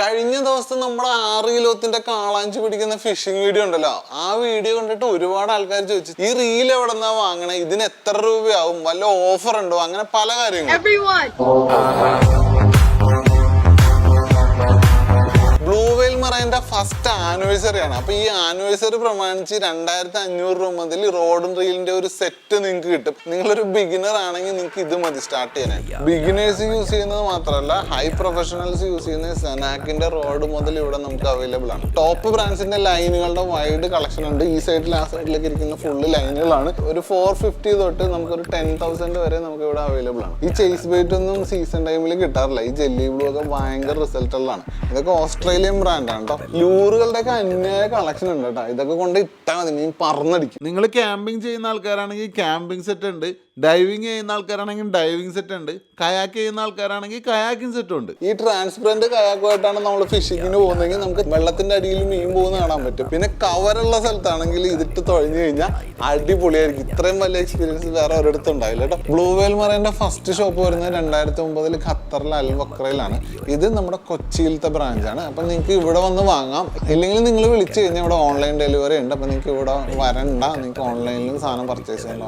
കഴിഞ്ഞ ദിവസം നമ്മുടെ ആറ് കിലോത്തിന്റെ കാളാഞ്ചി പിടിക്കുന്ന ഫിഷിംഗ് വീഡിയോ ഉണ്ടല്ലോ. ആ വീഡിയോ കണ്ടിട്ട് ഒരുപാട് ആൾക്കാർ ചോദിച്ചു ഈ റീൽ എവിടെ നിന്നാ വാങ്ങണേ? ഇതിന് എത്ര രൂപയാവും? വല്ല ഓഫർ ഉണ്ടോ? അങ്ങനെ പല കാര്യങ്ങളും. വെയിൽ ഫസ്റ്റ് ആനിവേഴ്സറി ആണ്. അപ്പോൾ ഈ ആനിവേഴ്സറി പ്രമാണിച്ച് രണ്ടായിരത്തി അഞ്ഞൂറ് രൂപ മുതൽ റോഡും റീലിന്റെ ഒരു സെറ്റ് നിങ്ങൾക്ക് കിട്ടും. നിങ്ങളൊരു ബിഗിനർ ആണെങ്കിൽ നിങ്ങൾക്ക് ഇത് മതി സ്റ്റാർട്ട് ചെയ്യാൻ ബിഗിനേഴ്സ് യൂസ് ചെയ്യുന്നത് മാത്രമല്ല ഹൈ പ്രൊഫഷണൽസ് യൂസ് ചെയ്യുന്ന സെനാക്കിന്റെ റോഡ് മുതൽ ഇവിടെ നമുക്ക് അവൈലബിൾ ആണ്. ടോപ്പ് ബ്രാൻഡ്സിന്റെ ലൈനുകളുടെ വൈഡ് കളക്ഷൻ ഉണ്ട്. ഈ സൈഡിൽ ആ സൈഡിലേക്ക് ഇരിക്കുന്ന ഫുള്ള് ലൈനുകളാണ് ഒരു ഫോർ ഫിഫ്റ്റി തൊട്ട് നമുക്കൊരു ടെൻ തൗസൻഡ് വരെ നമുക്ക് ഇവിടെ അവൈലബിൾ ആണ്. ഈ ചേസ് ബൈറ്റ് ഒന്നും സീസൺ ടൈമിൽ കിട്ടാറില്ല. ഈ ജെല്ലി ബ്ലൂ ഒക്കെ ഭയങ്കര റിസൾട്ടുകളാണ് ഇതൊക്കെ ഓസ്ട്രേലിയൻ ബ്രാൻഡാണ് കേട്ടോ ലൂറുകളുടെ ഒക്കെ അന്യായ കളക്ഷൻ ഉണ്ട് കേട്ടോ. ഇതൊക്കെ കൊണ്ട് ഇട്ടാൽ മതി നീ പറന്നടിക്കും. നിങ്ങൾ ക്യാമ്പിംഗ് ചെയ്യുന്ന ആൾക്കാരാണെങ്കിൽ ക്യാമ്പിംഗ് സെറ്റ് ഉണ്ട്. ഡൈവിങ് ചെയ്യുന്ന ആൾക്കാരാണെങ്കിൽ ഡൈവിങ് സെറ്റ് ഉണ്ട്. കയാക്ക് ചെയ്യുന്ന ആൾക്കാരാണെങ്കിൽ കയാക്കിംഗ് സെറ്റും ഉണ്ട്. ഈ ട്രാൻസ്പെറന്റ് കയാക്കുമായിട്ടാണ് നമ്മൾ ഫിഷിങ്ങിന് പോകുന്നതെങ്കിൽ നമുക്ക് വെള്ളത്തിന്റെ അടിയിൽ മീൻ പോകുന്ന കാണാൻ പറ്റും. പിന്നെ കവറുള്ള സ്ഥലത്താണെങ്കിൽ ഇതിട്ട് തൊഴഞ്ഞു കഴിഞ്ഞാൽ അടിപൊളിയായിരിക്കും. ഇത്രയും വലിയ എക്സ്പീരിയൻസ് വേറെ ഒരിടത്തും ഉണ്ടാവില്ല കേട്ടോ. ബ്ലൂ വെയിൽ മറേന്റെ ഫസ്റ്റ് ഷോപ്പ് വരുന്നത് രണ്ടായിരത്തി ഒമ്പതിൽ ഖത്തറിലെ അൽ വക്രയിലാണ് ഇത് നമ്മുടെ കൊച്ചിയിലത്തെ ബ്രാഞ്ചാണ് അപ്പം നിങ്ങൾക്ക് ഇവിടെ വന്ന് വാങ്ങാം. ഇല്ലെങ്കിൽ നിങ്ങൾ വിളിച്ചു കഴിഞ്ഞാൽ ഇവിടെ ഓൺലൈൻ ഡെലിവറി ഉണ്ട്. അപ്പം നിങ്ങൾക്ക് ഇവിടെ വരണ്ട. നിങ്ങൾക്ക് ഓൺലൈനിൽ സാധനം പർച്ചേസ് ചെയ്യാൻ